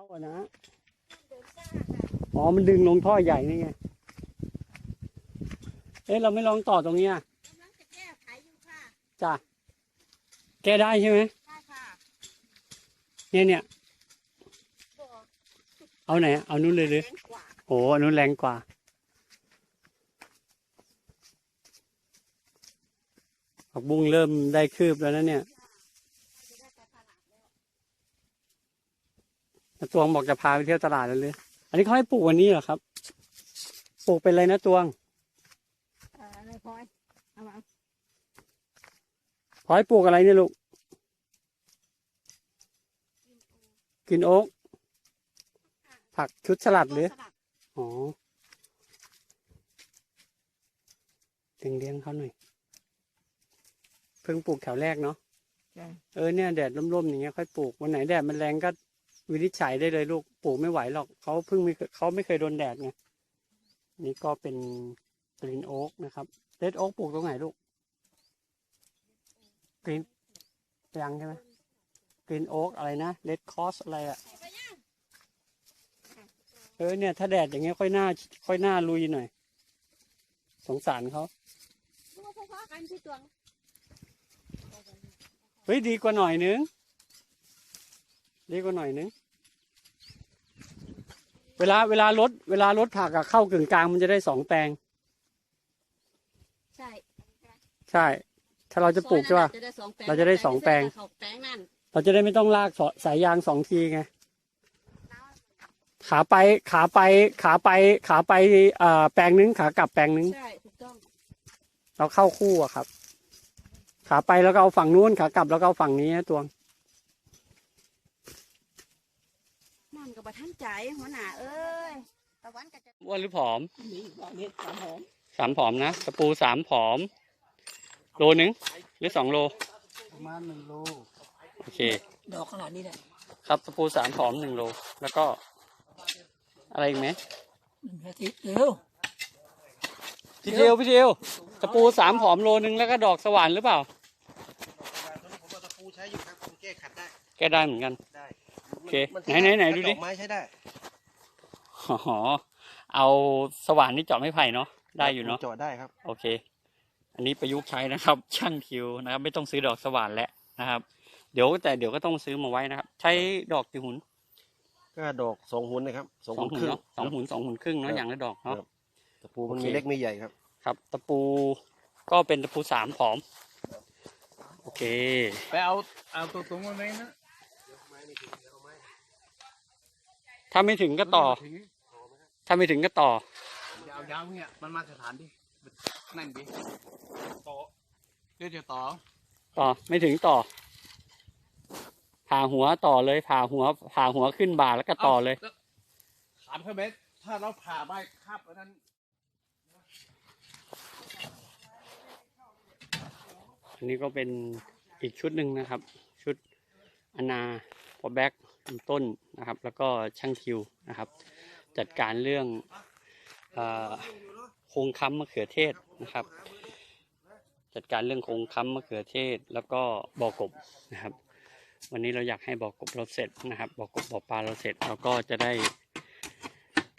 าอะนะอ๋อมันดึงลงท่อใหญ่นี่ไงเอ๊ะเราไม่ลองต่อตรงเนี้ยกำลังจะแก้ไขอยู่ค่ะจ้ะแก้ได้ใช่ไหมใช่ค่ะเนี่ยเนี่ยบอกเอาไหนเอานู้นเลยหรือ แรงกว่าโอ้อันนู้นแรงกว่า ผักบุ้งเริ่มได้คืบแล้วนะเนี่ย จะได้ไปตลาดแล้ว นะ ตวงบอกจะพาไปเที่ยวตลาดแล้วเลยอันนี้เขาให้ปลูกวันนี้เหรอครับ ปลูกเป็นอะไรนะตวงอออะไรพลอยเอามาขอให้ปลูกอะไรเนี่ยลูก กินโอ๊ก ผักชุดสลัดหรือสลัดอ๋อเลี้ยงเลี้ยงเขาหน่อย เพิ่งปลูกแถวแรกเนาะ เออเนี่ยแดดร่มๆอย่างเงี้ยค่อยปลูกวันไหนแดดมันแรงก็ วินิจฉัยได้เลยลูกปลูกไม่ไหวหรอกเขาเพิ่งไม่เขาไม่เคยโดนแดดไงนี่ก็เป็นกรีนโอ๊กนะครับเ e ดโอ๊กปลูกตรงไหนลูกกรีนยังใช่ไหมกรีนโอ๊กอะไรนะเลดคอสอะไรอะไปยังเออเนี่ย ถ้าแดดอย่างเงี้ยค่อยหน้า ค่อยหน้าลุยหน่อย สงสารเขาเฮ้ยดีกว่าหน่อยนึงดีกว่าหน่อยนึง เวลาเวลารถเวลารถผักอะเข้ากึ่งกลางมันจะได้สองแปลง ใช่ใช่ ถ้าเราจะปลูกใช่ป่ะซอยนั้นจะได้สองแปลง เราจะได้สองแปลงเขาแปลงนั่นเราจะได้ไม่ต้องลากสสายยางสองทีไง ขาไปขาไปขาไปขาไปเอ่อแปลงนึงขากลับแปลงนึง ใช่ถูกต้อง เราเข้าคู่อะครับ ขาไปแล้วก็เอาฝั่งนู้นขากลับแล้วก็เอาฝั่งนี้นะตวง นั่นกับบัท่านใจหัวหน้าเอ้ยตะวันก็จะอ้วนหรือผอมมีอีกแบบนี้สามหอมสามผอมนะตะปูสามผอม โลหนึ่งหรือสองโล ประมาณหนึ่งโลโอเค ดอกขนาดนี้แหละครับตะปูสามผอมหนึ่งโล แล้วก็ อะไรอีกไหมหนึ่งอาทิตย์เร็วพี่เดียวพี่เดียวตะปูสามผอมโลนึงแล้วก็ดอกสว่านหรือเปล่าตอนนี้ผมเอาตะปูใช้อยู่ครับผมแก้ขัดได้ แกได้เหมือนกันได้โอ เคมัไหนไหนไหนดูดิกระจกไม้ใช้ได้อ๋อเอาสว่านนี่เจาะไม่ไผ่เนาะได้อยู่เนาะจอดได้ครับโอเค อันนี้ประยุกต์ใช้นะครับ ช่างคิวนะครับ ไม่ต้องซื้อดอกสว่านแล้วนะครับ เดี๋ยวแต่เดี๋ยวก็ต้องซื้อมาไว้นะครับ ใช้ดอกกี่หุนก็ดอกสองหุ่นนะครับสองสองหุ่นหุคนรึ่ง เนาะสองหุนสองหุนครึ่งเนาะครับอย่างละดอกเนาะ ครับ ตะปูมันโอเค มีเล็กมีใหญ่ครับครับ ตะปูก็เป็นตะปูสามผอม โอเค ไปเอาเอาตัวตรงมาไหมนะ ถ้าไม่ถึงก็ต่อถึงถ้าไม่ถึงก็ต่อ ยาวยาวเนี่ยมันมาสถานดินั่นดิต่อเดี๋ยวจะต่อ ต่อไม่ถึงต่อ ผ่าหัวต่อเลย ผ่าหัว ผ่าหัวขึ้นบ่าแล้วก็ต่อเลยาถามเขาไหมถ้าเราผ่าใบคาบอันนั้นอันนี้ก็เป็นอีกชุดหนึ่งนะครับ ชุดอนาพอแบ็ก ต้นนะครับ แล้วก็ช่างคิวนะครับ จัดการเรื่องโครงค้ำมะเขือเทศนะครับ จัดการเรื่องโครงค้ำมะเขือเทศ แล้วก็บ่อกบนะครับ วันนี้เราอยากให้บ่อกบเราเสร็จนะครับบ่อกบบ่อปลาเราเสร็จเราก็จะได้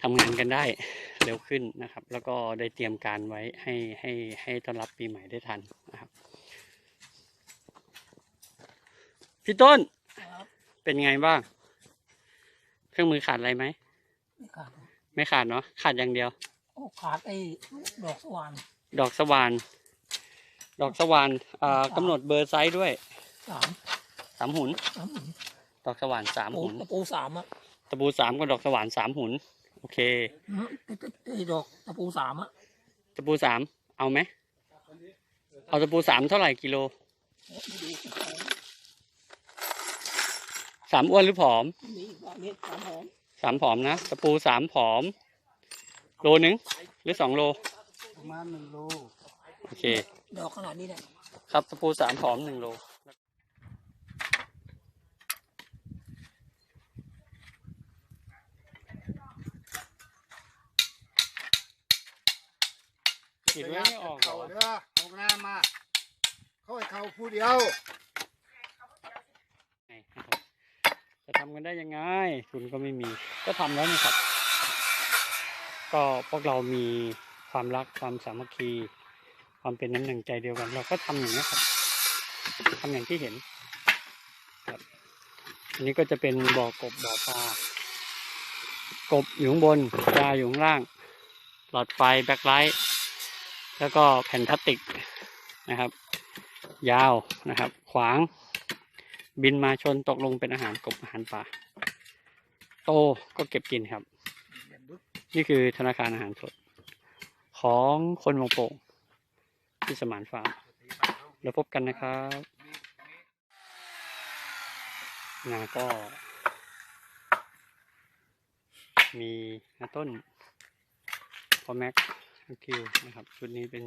ทำงานกันได้เร็วขึ้นนะครับ แล้วก็ได้เตรียมการไว้ให้ให้ให้ต้อนรับปีใหม่ได้ทันนะครับ พี่ต้น เป็นไงบ้าง เครื่องมือขาดอะไรไหม ไม่ขาดไม่ขาดเนาะ ขาดอย่างเดียว โอ้ขาดไอ้ดอกสว่านดอกสว่าน ดอกสว่านอ่ากำหนดเบอร์ไซส์ด้วย สามสามหุน สามหุ่นดอกสว่านสามโอ้หุน ตะปูสามอะตะปูสามกับดอกสว่านสามหุน โอเค อืมไอ้ไอ้ไอ้ดอกตะปูสามอะตะปูสาม เอาไหม เอาตะปูสามเท่าไหร่กิโล สามอ้วนหรือผอมมีอีกแบบนี้สามหอมสามผอมนะตะปูสามผอม โลหนึ่งหรือสองโลประมาณหนึ่งโลโอเคดอกขนาดนี้แหละครับตะปูสามผอมหนึ่งโลขีดไว้ไม่ออกเหรเขาอเด้อออกหน้ามาเขาให้เขาผู้เดียว ไงนะครับส ทำกันได้ยังไง ทุนก็ไม่มี ก็ทำแล้วนะครับ ก็พวกเรามีความรักความสามัคคี ความเป็นน้ำหนึ่งใจเดียวกัน เราก็ทำอย่างนี้ครับทำอย่างที่เห็นครับอันนี้ก็จะเป็นบ่อกบบ่อปลากบอยู่ข้างบนปลาอยู่ข้างล่าง หลอดไฟแบ็คไลท์แล้วก็แผ่นพลาสติกนะครับ ยาวนะครับ ขวาง บินมาชนตกลงเป็นอาหารกบอาหารปลาโตก็เก็บกินครับ นี่คือธนาคารอาหารสด ของคนวงโป่งที่สมานฟาร์มแล้วพบกันนะครับนาก็ มีนาต้นพอแม็กคิวนะครับ ชุดนี้เป็น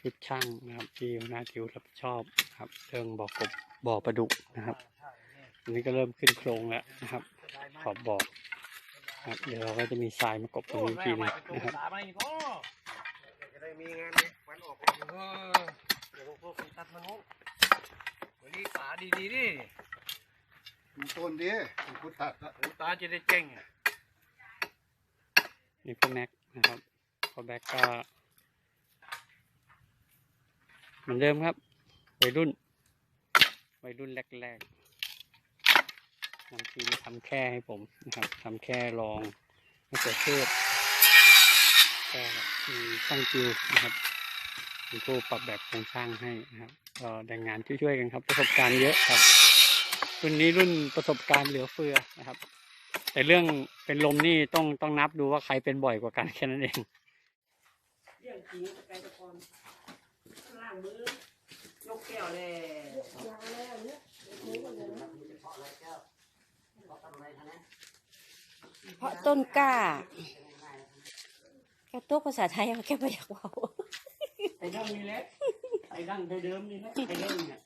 ชุดช่างนะครับที่หัวน้าทิวรับผิดชอบ นะครับเรื่องบ่อกบบ่อปลาดุกนะครับอันนี้ก็เริ่มขึ้นโครงแล้วนะครับ ขอบบ่อนะครับเดี๋ยวเราก็จะมีทรายมากบตรงนี้อีกทีหนึงนะครับจะได้มีงานเลยวันออกเลยเออเดี๋ยวพวกคนตัดมันโน้วันนี้ตาดีๆดิมันต้นดิพุทธัดละหูตาจะได้เจ๊งอะนี่พ่อแม็กนะครับพ่อแบ็กก็เหมือนเดิมครับ วัยรุ่น วัยรุ่นแรกๆนำทีทำแค่ให้ผมนะครับทำแค่ลองมะเขือเทศก็มีช่างจิวนะครับเป็นผู้ปรับแบบโครงสร้างให้นะครับก็แรงงานช่วยๆกันครับ ประสบการณ์เยอะครับ รุ่นนี้รุ่นประสบการณ์เหลือเฟือนะครับ แต่เรื่องเป็นลมนี่ต้องต้องนับดูว่าใครเป็นบ่อยกว่ากันแค่นั้นเองเรื่องจริงไกลตะกอนล่างมือ ยกแก้วเลยเพราะต้นกล้าแค่ตัวภาษาไทยแค่ไม่อยากเว่าไอ้ดั้งนี่แหละไอ้ดั้งเดิมนี่แหละไอ้เดิมเนี่ย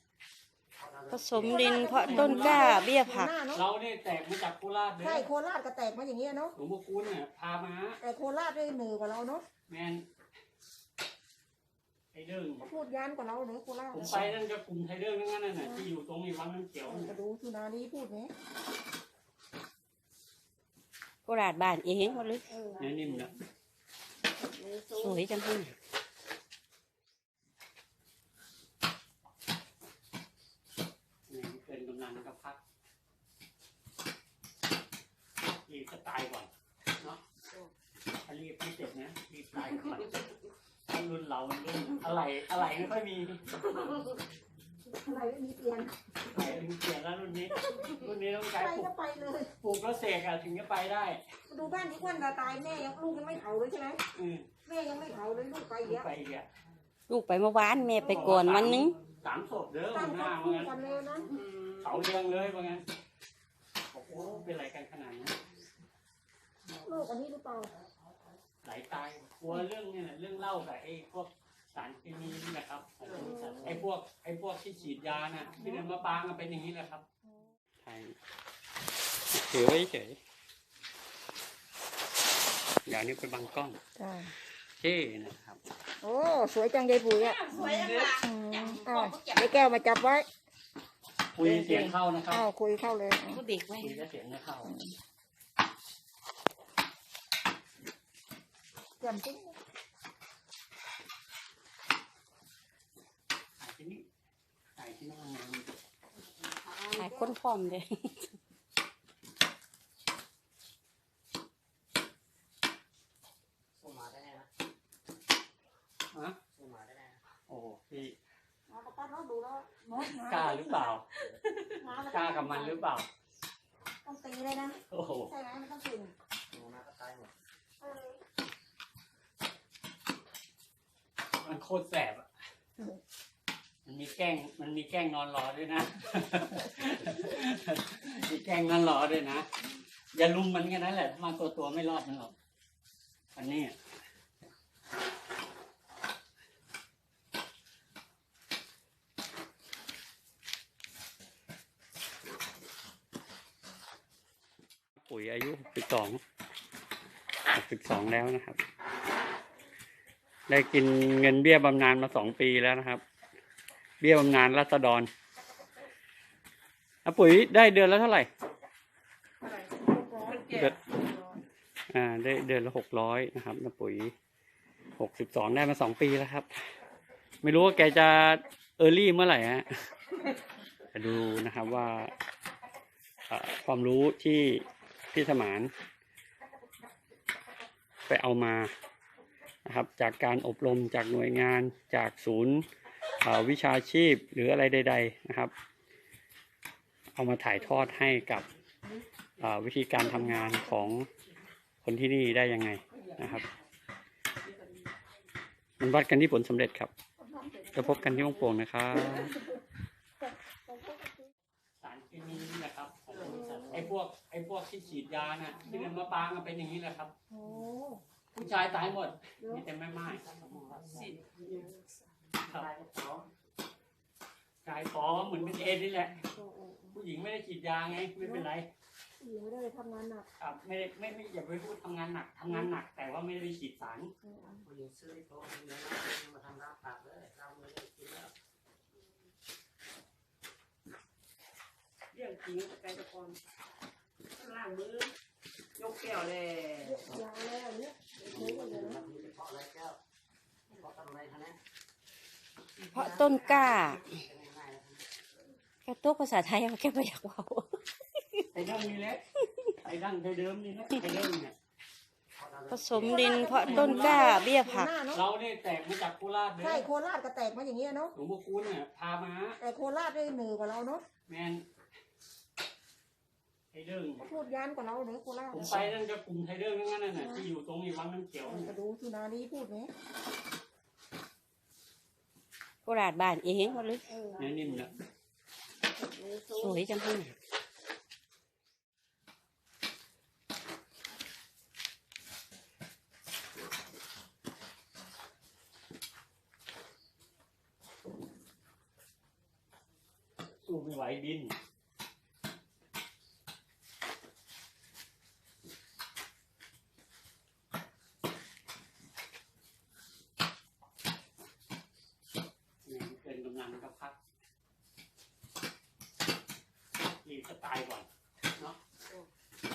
ผสมดินเพราะต้นกล้าเบี้ยผักหน้าเนาะเราเนี่ยแตกมาจากโคราชเลยใช่โคราชก็แตกมาอย่างเงี้ยเนาะหลวงพ่อคูณเนี่ยพามาแต่โคราชได้เหนือกว่าเราเนาะแมน ไอ้เดิมพูดยานกว่าเราเนาะโคราชผมไปนั่นก็กลุ่มไทยเดิมทั้งนั้นน่ะที่อยู่ตรงนี้วังน้ำเขียวกเนี่ยระดูสุนารีพูดไหมโคราชบ้านเองหมดเลยเออเนื้อนิ่มนะสวยจังเลยนี่เป็นกำนันกับพักรีบจะตายก่อนเนาะถ้ารีบไม่เสร็จนะรีบตายก่อนถ้า รุ่นเรารุ่นอะไร อะไรไม่ค่อยมี อะไรไม่มีเปลี่ยนไปถึงเปลี่ยนแล้วรุ่นนี้ รุ่นนี้ต้องใช้ไปปลูก็กไปเลย ปลูกแล้วเสกอะถึงจะไปได้มาดูบ้านที่อ้วันตาตายแม่ยังลูกยังไม่เผาเลยใช่ไหมอืมแม่ยังไม่เผาเลยลูกไปเยอะไปอีกอะลูกไปเมื่อวานแม่ไปก่อนวันหนึงสามศพเด้อตั้งหครอน้าบคว่ารัวงั้นกันเลยนะ เผาเรืองเลยว่างั้นบอกโอ้เป็นไรกันขนาดนี้ลูกอันนี้หรือเปล่า ไหลตายกลัวเรื่องเนี่ยแหละเรื่องเหล้า กับไอ้พวกสารเคมีนี่แหละครับไอ้พวกไอ้พวกที่ฉีดยาน่ะที่เป็นมะปรางอะเป็นอย่างนี้แหละครับใช่ถือไว้เฉยเดี๋ยวนี้ไปบังกล้องจ้าเท่นะครับ โอ้สวยจังยายปุ๋ยอะสวยจังเลยอืมอ้าวไอ้แก้วมาจับไว้คุยเสียงเข้านะครับอ้าวคุยเข้าเลยก็เบรกไว้คุยแล้วเสียงไม่เข้าแจ่มจริง ถ่ายที่นี่ถ่ายที่หน้างานหายคนพร้อมเลยฮะโอ้โหพี่มาประกันเราดูแล้วมดกล้าหรือเปล่ามากล้ากับมันหรือเปล่า ต้องตีเลยนะโอ้โหใช่ไหมมันต้องตีเออมันโคตรแสบอะมันมีแก ล้งมันมีแกล้งนอนรอด้วยนะ มีแกล้งนอนรอด้วยนะ อย่าลุมมันแค่นั้นแหละ มาตัวตัวๆไม่รอดมันหรอกอันนี้ปุ๋ยอายุสิบสองสิบสองแล้วนะครับ ได้กินเงินเบี้ยบำนาญมาสองปีแล้วนะครับ เบี้ยบางงานรัษฎรอาปุ๋ยได้เดือนละเท่าไหร่เดือนอ่าได้เดือนละหกร้อยนะครับน้ปุ๋ยหกสิบสองได้มาสองปีแล้วครับ ไม่รู้ว่าแกจะเออร์ลี่เมื่อไหร่ฮะดูนะครับว่าความรู้ที่พี่สมาน ไปเอามานะครับ จากการอบรมจากหน่วยงานจากศูนย์ วิชาชีพหรืออะไรใด ๆ นะครับ เอามาถ่ายทอดให้กับเอ่อวิธีการทำงานของคนที่นี่ได้ยังไงนะครับมันวัดกันที่ผลสำเร็จครับจะพบกันที่วงโป่งนะครับสารเคมีนี่แหละครับไอ้พวกไอ้พวกที่ฉีดยาน่ะที่มันมาปางมันเป็นอย่างนี้แหละครับโอ้ผู้ชายตายหมดมีแต่แม่ไม้ ครับชายฟอเหมือนเป็นเอดส์นี่แหละโอ้โอ้ผู้หญิงไม่ได้ฉีดยาไงไม่เป็นไรผู้หญิงไม่ได้ทำงานหนักครับไม่ได้ไม่ไม่อย่าไปพูดทำงานหนักทำงานหนัก แต่ว่าไม่ได้ไปฉีดสารเออผู้หญิงซื้อโต๊ะเนื้อมาทำร้านผักเลยเราไม่ได้กินแล้วเรื่องจริงไก่ตะกอนล้างมือยกแก้วเลยยาวแล้วเนี่ ต้นกล้าแกตัวภาษาไทยเอาแกไปอยากเว่าไอ้ดั้งนี่แหละไอ้ดั้งเดิมนี่แหละไอ้เดิมเนี่ยผสมดินเพราะต้นกล้าเบี้ยผักหน้าเนาะเราเนี่ยแตกมาจากโคราชเลยใช่โคราชก็แตกมาอย่างเงี้ยเนาะหลวงพ่อคูณเนี่ยพามาแต่โคราชได้เหนือกว่าเราเนาะแมนไอ้เดิมเขาพูดยานกว่าเราเลยโคราชผมไปนั่นก็กลุ่มไทเดอร์ทั้งนั้นน่ะที่อยู่ตรงนี้วังน้ำเขียวเออเนี่ยก็ดูสุนารีพูดไหมโค ราชบ้านเองหมดเลยเออเนื้อนิ่มเนี่ยสวยจังเลยสู้ไม่ไหวดิน เนี่ยเกินกำลังก็พักรีบจะตายก่อนเนาะ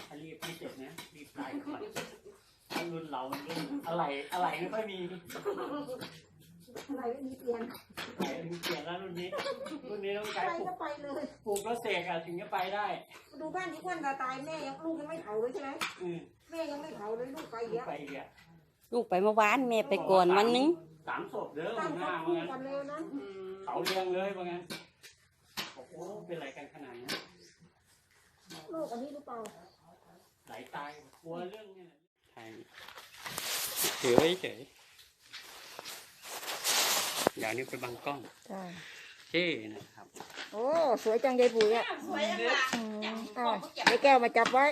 ถ้ารีบไม่เสร็จนะรีบตายก่อนถ้ารุ่นเรามันรุ่นอะไรอะไรไม่ค่อยมี อะไรไม่มีเปลี่ยน อะไรมีเปลี่ยนแล้วรุ่นนี้ รุ่นนี้ต้อง ไป ใช้ปลู ก็กไปเลย ปลูกแล้วเสกอะถึงจะไปได้ ดูบ้านที่อ้วนตาตายแม่ยังลูกยังไม่เผาเลยใช่ไหมอืมแม่ยังไม่เผาเลยลูกไปเยอะไปอีกอะลูกไปเมื่อวานแม่ไปก่อนวันนึงสามศพเด้อตั้งหครอน้าบคว่ารัวงั้นกันเลยนั้นเขาเรียงเลยว่างั้นโอ้โหเป็นไรกันขนาดนี้นลูกอันนี้หรือเปล่าไหลตายกลัวเรื่องเนี่ยใช่เฉยเฉยเดี๋ยวนี้ไปบังกล้องใช่ เท่นะครับ โอ้ สวยจังยายปุ๋ยอะสวยจังละอ้าวไอ้แก้วมาจับไว้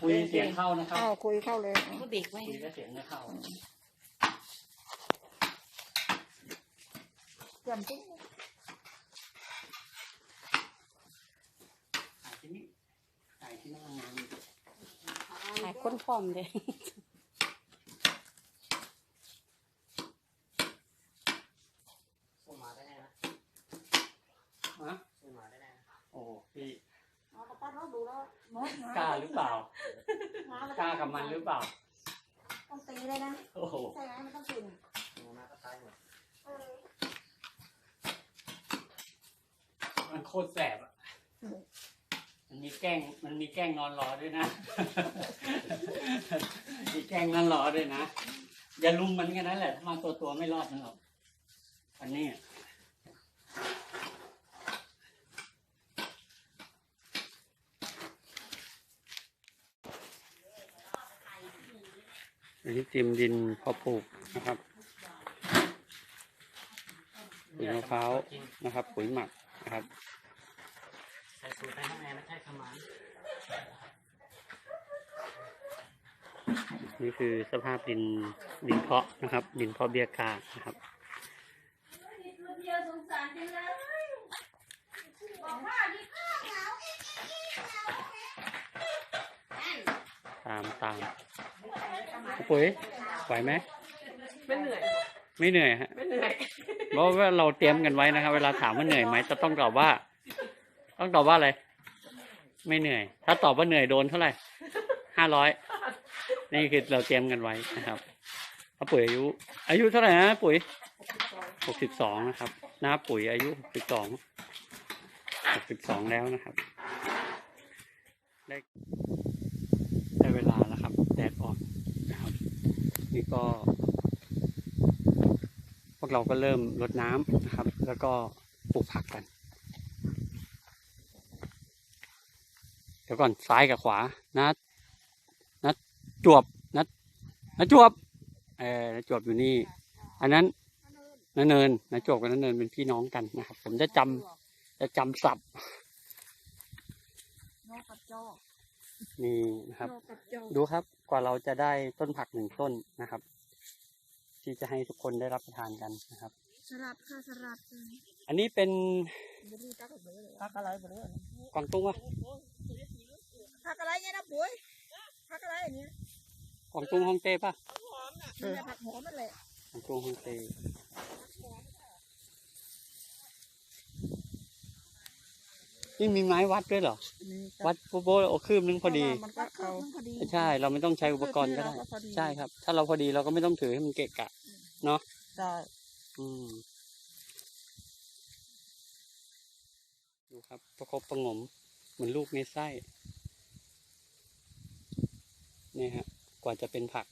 คุยเสียงเข้านะครับอ้าวคุยเข้าเลยก็เบรกไว้คุยแล้วเสียงไม่เข้าเพื่อนปุ๊บถ่ายที่นี่ถ่ายที่หน้างานหายคนพร้อมเลย สู้มาได้แน่นะ ฮะ สู้มาได้แน่นะ โอ้พี่ เอากระปั้นเราดูแล้วมด กล้าหรือเปล่า กล้ากับมันหรือเปล่า ต้องตีเลยนะโอ้โหใช่ไหมมันต้องตีหนูมาก็ตายหมดเออมันโคตรแสบอะมันมีแกล้ง มันมีแกล้งนอนรอด้วยนะ มีแกล้งนอนรอด้วยนะ อย่าลุมมันแค่นั้นแหละ ถ้ามาตัวตัวๆไม่รอดนะหรอกอันนี้ อะอันนี้เตรียมดินเพอปลูกนะครับปุ๋ยมะพร้าวนะครับ ปุ๋ยหมักนะครับใส่สูตรไปข้างในไม่ใช่ขมันนี่คือสภาพดินดินเพาะนะครับ ดินเพาะเบี้ยกานะครับตามตาม ปุ๋ยไหวไหมไม่เหนื่อยไม่เหนื่อยฮะไม่เหนื่อยเพราะว่าเราเตรียมกันไว้นะครับ เวลาถามว่าเหนื่อยไหมจะต้องตอบว่า ต้องตอบว่าอะไรไม่เหนื่อย ถ้าตอบว่าเหนื่อยโดนเท่าไหร่ห้าร้อยไนี่คือเราเตรียมกันไว้นะครับป้าปุ๋ยอายุ อายุเท่าไหร่นะปุ๋ยหกสิบสองนะครับน้าปุ๋ยอายุหกสิบสองหกสิบสองแล้วนะครับได้ได้เวลาแล้วครับแดดออกนะครับ นี่ก็ พวกเราก็เริ่มรดน้ำนะครับ แล้วก็ปลูกผักกัน เดี๋ยวก่อนซ้ายกับขวานะนะจวบนะนะจวบเออนะจวบอยู่นี่ อันนั้นนะเนินนะจวบกับนะเนินเป็นพี่น้องกันนะครับ ผมจะจำจะจำศัพท์นกกระจอกนี่นะครับนกกระจอกดูครับ กว่าเราจะได้ต้นผักหนึ่งต้นนะครับ ที่จะให้ทุกคนได้รับประทานกันนะครับ สลัดค่ะสลัดอันนี้เป็นพักอะไรไปเลยกวางตุ้งวะผักอะไรเนี่ยนะปุ๋ยผักอะไรอย่างเงี้ยกวางตุ้งฮ่องเต้ปะนี่แหละผักหอมนั่นแหละกวางตุ้งฮ่องเต้ นี่มีไม้วัดด้วยเหรอ วัดโบโบโอคืบนึงพอดี มันก็เอาพอดีใช่ เราไม่ต้องใช้อุปกรณ์ก็ได้ ใช่ครับ ถ้าเราพอดีเราก็ไม่ต้องถือให้มันเกะกะ เนาะใช่อืมดูครับประคบประหงม เหมือนลูกในไส้เนี่ยฮะ กว่าจะเป็นผัก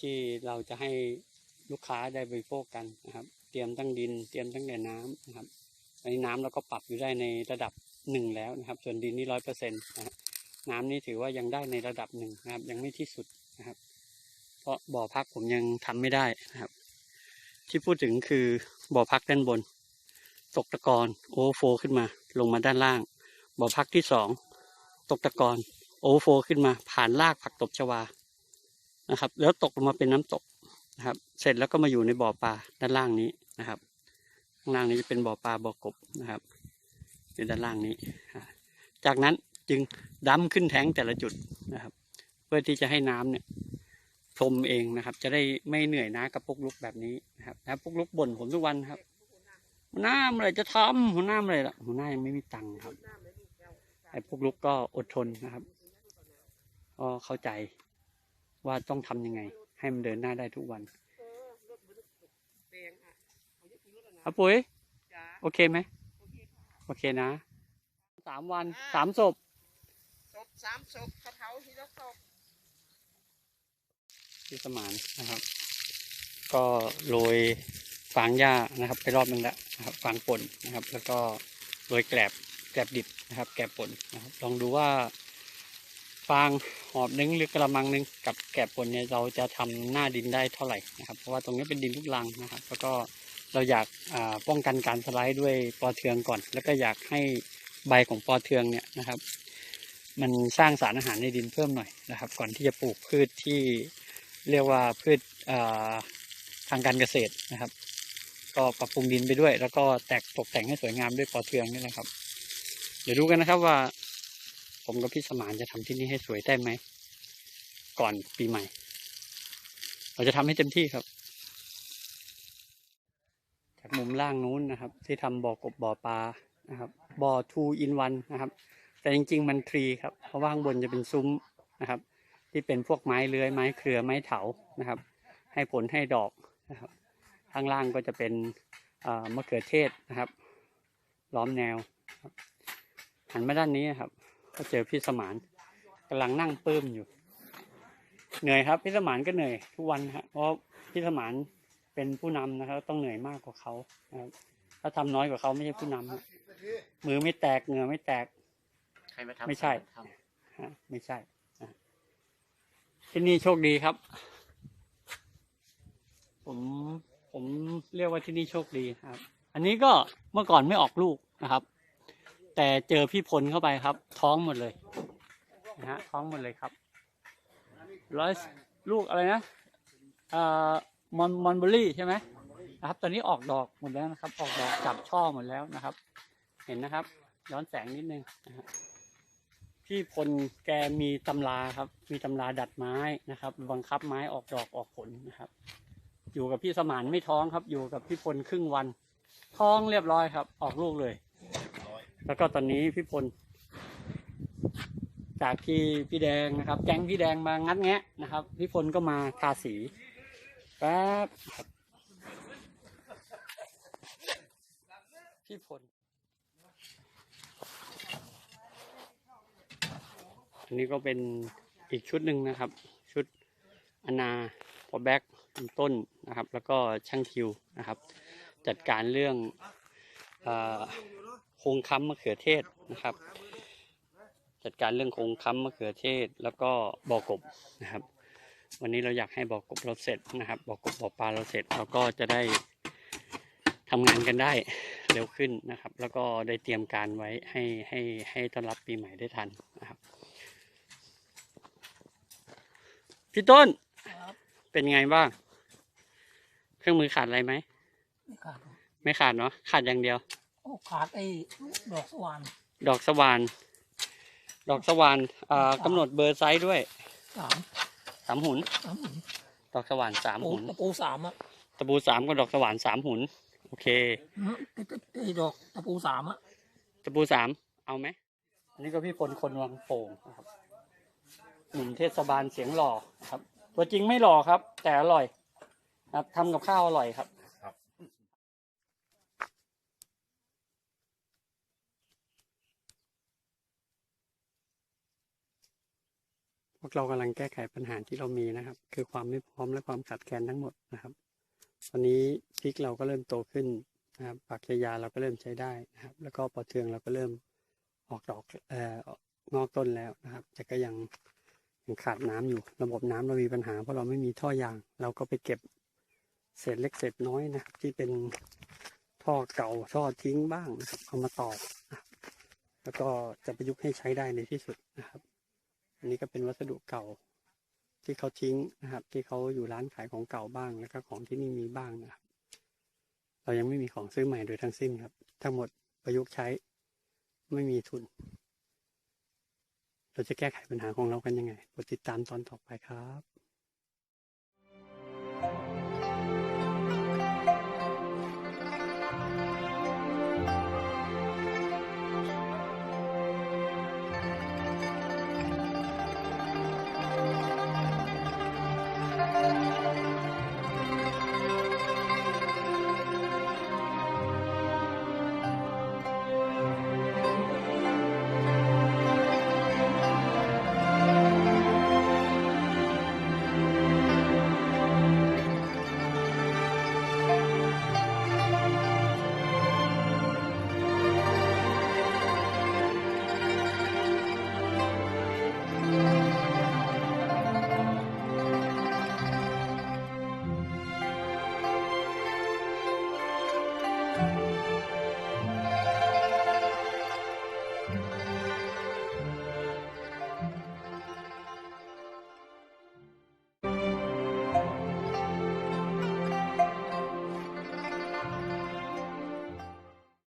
ที่เราจะให้ลูกค้าได้บริโภคกันนะครับ เตรียมตั้งดิน เตรียมตั้งแต่น้ำนะครับ อันนี้น้ำเราก็ปรับอยู่ได้ในระดับหนึ่งแล้วนะครับ ส่วนดินนี่ร้อยเปอร์เซ็นต์นะน้ำนี่ถือว่ายังได้ในระดับหนึ่งนะครับ ยังไม่ที่สุดนะครับ เพราะบ่อพักผมยังทำไม่ได้นะครับ ที่พูดถึงคือบ่อพักด้านบน ตกตะกอนโอเวอร์โฟขึ้นมาลงมาด้านล่าง บ่อพักที่สองตกตะกอนโอเวอร์โฟขึ้นมา ผ่านรากผักตบชวานะครับ แล้วตกลงมาเป็นน้ำตกนะครับ เสร็จแล้วก็มาอยู่ในบ่อปลาด้านล่างนี้นะครับ ข้างล่างนี้จะเป็นบ่อปลาบ่อกบนะครับอยู่ด้านล่างนี้ จากนั้นจึงดั้มขึ้นแทงแต่ละจุดนะครับ เพื่อที่จะให้น้ำเนี่ยพรมเองนะครับ จะได้ไม่เหนื่อยนะกับปุกลุกแบบนี้นะครับนะปุกลุกบ่นผมทุกวันครับหัวหน้าเมื่อไรจะทำหัวหน้าเมื่อไรล่ะหัวหน้ายังไม่มีตังค์ครับไอ้ปุกลุกก็อดทนนะครับก็เข้าใจว่าต้องทำยังไง ให้มันเดินหน้าได้ทุกวัน ครับปุ๋ยจ้าโอเคไหมโอเคนะสามวันสามศพศพสามศพกระเทาทีละศพที่สมานนะครับ ก็โรยฟางหญ้านะครับ ไปรอบนึงแล้วนะครับฟางป่นนะครับ แล้วก็โรยแกลบแกลบดิบนะครับ แกลบป่นนะครับ ลองดูว่าฟางหอบนึงหรือกระมังนึงกับแกลบป่นเนี่ยเราจะทำหน้าดินได้เท่าไหร่นะครับ เพราะว่าตรงนี้เป็นดินลูกรังนะครับ แล้วก็ เราอยากป้องกันการสไลด์ด้วยปอเทืองก่อน แล้วก็อยากให้ใบของปอเทืองเนี่ยนะครับ มันสร้างสารอาหารในดินเพิ่มหน่อยนะครับ ก่อนที่จะปลูกพืชที่เรียกว่าพืชทางการเกษตรนะครับ ก็ปรับปรุงดินไปด้วย แล้วก็แตกตกแต่งให้สวยงามด้วยปอเทืองนี่นะครับ เดี๋ยวดูกันนะครับว่า ผมกับพี่สมานจะทำที่นี่ให้สวยได้ไหมก่อนปีใหม่ เราจะทำให้เต็มที่ครับ มุมล่างนู้นนะครับ ที่ทำบ่อกบบ่อปลานะครับบ่อ two in one นะครับ แต่จริง ๆ มันทรีครับ เพราะว่างบนจะเป็นซุ้มนะครับ ที่เป็นพวกไม้เลื้อยไม้เครือไม้เถานะครับ ให้ผลให้ดอกนะครับข้างล่างก็จะเป็นมะเขือเทศนะครับ ล้อมแนวหันมาด้านนี้นะครับ ก็เจอพี่สมานกำลังนั่งปลื้มอยู่ เหนื่อยครับ พี่สมานก็เหนื่อยทุกวันครับเพราะพี่สมาน เป็นผู้นำนะครับ ต้องเหนื่อยมากกว่าเขานะครับถ้าทำน้อยกว่าเขาไม่ใช่ผู้นำฮะมือไม่แตกเหงื่อไม่แตก ใครมาทำไม่ใช่ ทำฮะไม่ใช่อะที่นี่โชคดีครับ ผมผมเรียกว่าที่นี่โชคดีครับ อันนี้ก็เมื่อก่อนไม่ออกลูกนะครับ แต่เจอพี่พลเข้าไปครับ ท้องหมดเลยนะฮะท้องหมดเลยครับร้อยลูกอะไรนะเอ่อ มอนมอนเบอรี่ใช่ไหมนะครับ ตอนนี้ออกดอกหมดแล้วนะครับ ออกดอกจับช่อหมดแล้วนะครับ เห็นนะครับ ย้อนแสงนิดนึงนะพี่พลแกมีตำราครับ มีตำราดัดไม้นะครับ บังคับไม้ออกดอกออกผลนะครับ อยู่กับพี่สมานไม่ท้องครับ อยู่กับพี่พลครึ่งวัน ท้องเรียบร้อยครับ ออกลูกเลย แล้วก็ตอนนี้พี่พลจากที่พี่แดงนะครับ แก๊งพี่แดงมางัดแงะนะครับ พี่พลก็มาทาสี ป๊บครับพี่พลอันนี้ก็เป็นอีกชุดหนึ่งนะครับ ชุดอนาพอแบ็กต้นนะครับ แล้วก็ช่างคิวนะครับ จัดการเรื่องโครงค้ำมะเขือเทศนะครับ จัดการเรื่องโครงค้ำมะเขือเทศ แล้วก็บอกบนะครับ วันนี้เราอยากให้บ่อกบเราเสร็จนะครับบ่อกบบ่อปลาเราเสร็จเราก็จะได้ทำงานกันได้เร็วขึ้นนะครับ แล้วก็ได้เตรียมการไว้ให้ให้ให้ต้อนรับปีใหม่ได้ทันนะครับ พี่ต้นเป็นไงบ้าง เครื่องมือขาดอะไรไหมไม่ขาดไม่ขาดเนาะขาดอย่างเดียวโอ้ขาดไอ้ดอกสว่านดอกสว่านดอกสว่านอ่ากำหนดเบอร์ไซส์ด้วยสาม สามหุนสามหุน ดอกสว่านสามปูหุน ตะปูสามอะตะปูสามกับดอกสว่านสามหุน โอเค อืมไอ้ไอ้ไอ้ดอกตะปูสามอะ ตะปูสาม เอาไหม อันนี้ก็พี่พลคนวังโป่งนะครับหนุ่มเทศบาลเสียงหล่อนะครับ ตัวจริงไม่หล่อครับ แต่อร่อยครับทำกับข้าวอร่อยครับ กเรากำลังแก้ไขปัญหาที่เรามีนะครับ คือความไม่พร้อมและความขาดแคลนทั้งหมดนะครับตอนนี้พริกเราก็เริ่มโตขึ้นนะครับปากชายาเราก็เริ่มใช้ได้นะครับ แล้วก็ปอเทืองเราก็เริ่มออกดอกเอ่องอกต้นแล้วนะครับแต่ก็ยังยังขาดน้ำอยู่ระบบน้ำเรามีปัญหาเพราะเราไม่มีท่อยาง เราก็ไปเก็บเศษเล็กเศษน้อยนะที่เป็นท่อเก่าท่อทิ้งบ้างนะครับเอามาต่อ แล้วก็จะประยุกต์ให้ใช้ได้ในที่สุดนะครับ อันนี้ก็เป็นวัสดุเก่าที่เขาทิ้งนะครับ ที่เขาอยู่ร้านขายของเก่าบ้างแล้วก็ของที่นี่มีบ้างนะครับ เรายังไม่มีของซื้อใหม่โดยทั้งสิ้นครับ ทั้งหมดประยุกต์ใช้ไม่มีทุน เราจะแก้ไขปัญหาของเรากันยังไงกดติดตามตอนต่อไปครับ